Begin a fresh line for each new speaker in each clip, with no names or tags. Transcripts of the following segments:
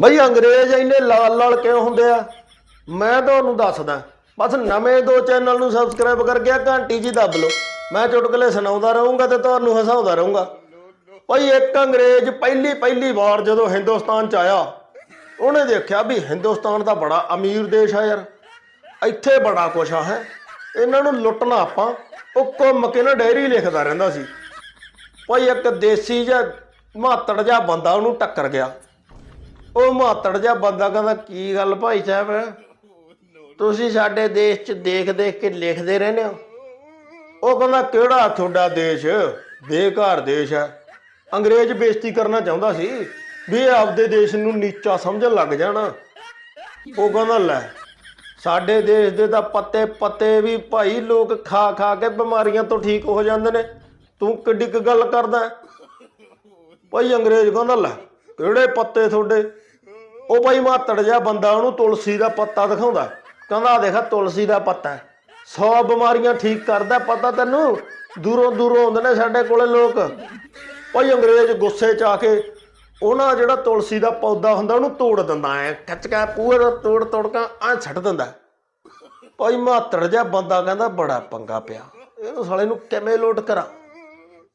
ਬਈ ਅੰਗਰੇਜ਼ ਇੰਨੇ ਲਾਲ ਲਾਲ ਕਿਉਂ ਹੁੰਦੇ ਆ? ਮੈਂ ਤੁਹਾਨੂੰ ਦੱਸਦਾ, ਬਸ ਨਵੇਂ ਦੋ ਚੈਨਲ ਨੂੰ ਸਬਸਕ੍ਰਾਈਬ ਕਰਕੇ ਆ ਘੰਟੀ ਜੀ ਦੱਬ ਲਓ। ਮੈਂ ਚੁਟਕਲੇ ਸੁਣਾਉਂਦਾ ਰਹੂੰਗਾ ਤੇ ਤੁਹਾਨੂੰ ਹਸਾਉਂਦਾ ਰਹੂੰਗਾ। ਬਈ ਇੱਕ ਅੰਗਰੇਜ਼ ਪਹਿਲੀ ਪਹਿਲੀ ਵਾਰ ਜਦੋਂ ਹਿੰਦੁਸਤਾਨ ਚ ਆਇਆ, ਉਹਨੇ ਦੇਖਿਆ ਵੀ ਹਿੰਦੁਸਤਾਨ ਤਾਂ ਬੜਾ ਅਮੀਰ ਦੇਸ਼ ਆ ਯਾਰ। ਇੱਥੇ ਬੜਾ ਕੁਛ ਆ, ਹੈ। ਇਹਨਾਂ ਨੂੰ ਲੁੱਟਣਾ ਆਪਾਂ, ਉਹ ਘੁੰਮ ਕੇ ਨਾ ਡਾਇਰੀ ਲਿਖਦਾ ਰਹਿੰਦਾ ਸੀ। ਭਾਈ ਇੱਕ ਦੇਸੀ ਜਿਹਾ ਮਾਤੜ ਜਿਹਾ ਬੰਦਾ ਉਹਨੂੰ ਟੱਕਰ ਗਿਆ। ਉਹ ਮਾਤੜ ਜਿਹਾ ਬੰਦਾ ਕਹਿੰਦਾ, ਕੀ ਗੱਲ ਭਾਈ ਸਾਹਿਬ? ਤੁਸੀਂ ਸਾਡੇ ਦੇਸ਼ 'ਚ ਦੇਖ ਦੇਖ ਕੇ ਲਿਖਦੇ ਰਹਿੰਦੇ ਹੋ। ਉਹ ਕਹਿੰਦਾ, ਕਿਹੜਾ ਤੁਹਾਡਾ ਦੇਸ਼? ਬੇਕਾਰ ਦੇਸ਼ ਹੈ। ਅੰਗਰੇਜ਼ ਬੇਇੱਜ਼ਤੀ ਕਰਨਾ ਚਾਹੁੰਦਾ ਸੀ ਵੀ ਆਪਦੇ ਦੇਸ਼ ਨੂੰ ਨੀਚਾ ਸਮਝਣ ਲੱਗ ਜਾਣਾ। ਉਹ ਕਹਿੰਦਾ, ਲੈ, ਸਾਡੇ ਦੇਸ਼ ਦੇ ਤਾਂ ਪੱਤੇ ਪੱਤੇ ਵੀ ਭਾਈ ਲੋਕ ਖਾ ਖਾ ਕੇ ਬਿਮਾਰੀਆਂ ਤੋਂ ਠੀਕ ਹੋ ਜਾਂਦੇ ਨੇ। ਤੂੰ ਕਿੱਡੀ ਕੁ ਗੱਲ ਕਰਦਾ ਭਾਈ ਅੰਗਰੇਜ਼ ਕਹਿੰਦਾ, ਲੈ ਕਿਹੜੇ ਪੱਤੇ ਤੁਹਾਡੇ? ਉਹ ਭਾਈ ਮਾਤੜ ਜਿਹਾ ਬੰਦਾ, ਉਹਨੂੰ ਤੁਲਸੀ ਦਾ ਪੱਤਾ ਦਿਖਾਉਂਦਾ। ਕਹਿੰਦਾ, ਆਹ ਤੁਲਸੀ ਦਾ ਪੱਤਾ 100 ਬਿਮਾਰੀਆਂ ਠੀਕ ਕਰਦਾ ਪਤਾ ਤੈਨੂੰ? ਦੂਰੋਂ ਦੂਰੋਂ ਆਉਂਦੇ ਨੇ ਸਾਡੇ ਕੋਲੇ ਲੋਕ। ਭਾਈ ਅੰਗਰੇਜ਼ ਗੁੱਸੇ 'ਚ ਆ ਕੇ ਉਹਨਾਂ ਜਿਹੜਾ ਤੁਲਸੀ ਦਾ ਪੌਦਾ ਹੁੰਦਾ, ਉਹਨੂੰ ਤੋੜ ਦਿੰਦਾ ਐ ਖਿੱਚ ਕੇ ਪੂਰਾ ਤੋੜ ਤੋੜ ਕੇ ਆ ਛੱਡ ਦਿੰਦਾ ਭਾਈ ਮਾਤੜ ਜਿਹਾ ਬੰਦਾ ਕਹਿੰਦਾ, ਬੜਾ ਪੰਗਾ ਪਿਆ। ਇਹਨੂੰ ਸਾਲੇ ਨੂੰ ਕਿਵੇਂ ਲੋਟ ਕਰਾਂ?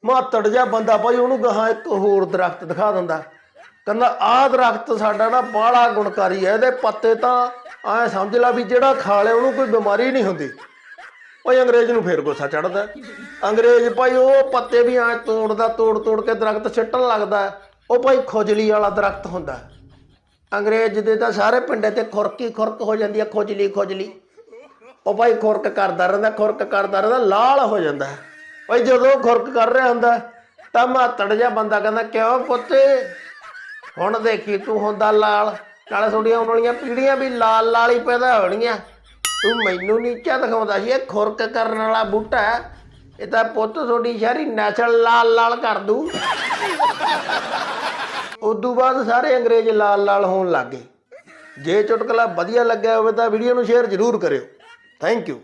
ਮਾਤੜ ਜਿਹਾ ਬੰਦਾ ਭਾਈ, ਉਹਨੂੰ ਗਾਹਾਂ ਇੱਕ ਹੋਰ ਦਰਖਤ ਦਿਖਾ ਦਿੰਦਾ। ਕਹਿੰਦਾ ਆਹ ਦਰਖਤ ਸਾਡਾ ਨਾ ਬਾਹਲਾ ਗੁਣਕਾਰੀ ਹੈ, ਇਹਦੇ ਪੱਤੇ ਤਾਂ ਐ ਸਮਝ ਲੈ ਵੀ ਜਿਹੜਾ ਖਾ ਲਿਆ ਉਹਨੂੰ ਕੋਈ ਬਿਮਾਰੀ ਨਹੀਂ ਹੁੰਦੀ। ਭਾਈ ਅੰਗਰੇਜ਼ ਨੂੰ ਫੇਰ ਗੁੱਸਾ ਚੜਦਾ ਅੰਗਰੇਜ਼ ਭਾਈ, ਉਹ ਪੱਤੇ ਵੀ ਐ ਤੋੜਦਾ, ਤੋੜ ਤੋੜ ਕੇ ਦਰਖਤ ਛੱਟਣ ਲੱਗਦਾ ਉਹ ਭਾਈ ਖੁਜਲੀ ਵਾਲਾ ਦਰਖਤ ਹੁੰਦਾ ਅੰਗਰੇਜ਼ ਦੇ ਤਾਂ ਸਾਰੇ ਪਿੰਡੇ ਤੇ ਖੁਰਕੀ ਖੁਰਕ ਹੋ ਜਾਂਦੀ ਹੈ, ਖੁਜਲੀ ਖੁਜਲੀ। ਉਹ ਭਾਈ ਖੁਰਕ ਕਰਦਾ ਰਹਿੰਦਾ, ਖੁਰਕ ਕਰਦਾ ਰਹਿੰਦਾ, ਲਾਲ ਹੋ ਜਾਂਦਾ ਭਾਈ ਜਦੋਂ ਖੁਰਕ ਕਰ ਰਿਹਾ ਹੁੰਦਾ ਤਾਂ ਮਾਤੜ ਜਿਹਾ ਬੰਦਾ ਕਹਿੰਦਾ, ਕਿਉਂ ਪੁੱਤੇ? ਹੁਣ ਦੇਖੀ ਤੂੰ ਹੁੰਦਾ ਲਾਲ। ਨਾਲੇ ਤੁਹਾਡੀਆਂ ਆਉਣ ਵਾਲੀਆਂ ਪੀੜੀਆਂ ਵੀ ਲਾਲ ਲਾਲ ਹੀ ਪੈਦਾ ਹੋਣਗੀਆਂ। ਤੂੰ ਮੈਨੂੰ ਨੀਚਾ ਦਿਖਾਉਂਦਾ ਸੀ, ਇਹ ਖੁਰਕ ਕਰਨ ਵਾਲਾ ਬੂਟਾ ਹੈ। ਇਹ ਤਾਂ ਪੁੱਤ ਤੁਹਾਡੀ ਸ਼ਹਿਰੀ ਨਸਲ ਲਾਲ ਲਾਲ ਕਰ ਦੂ ਉਦੋਂ ਬਾਅਦ ਸਾਰੇ ਅੰਗਰੇਜ਼ ਲਾਲ ਲਾਲ ਹੋਣ ਲੱਗ ਗਏ। ਜੇ ਚੁਟਕਲਾ ਵਧੀਆ ਲੱਗਿਆ ਹੋਵੇ ਤਾਂ ਵੀਡੀਓ ਨੂੰ ਸ਼ੇਅਰ ਜ਼ਰੂਰ ਕਰਿਓ। Thank you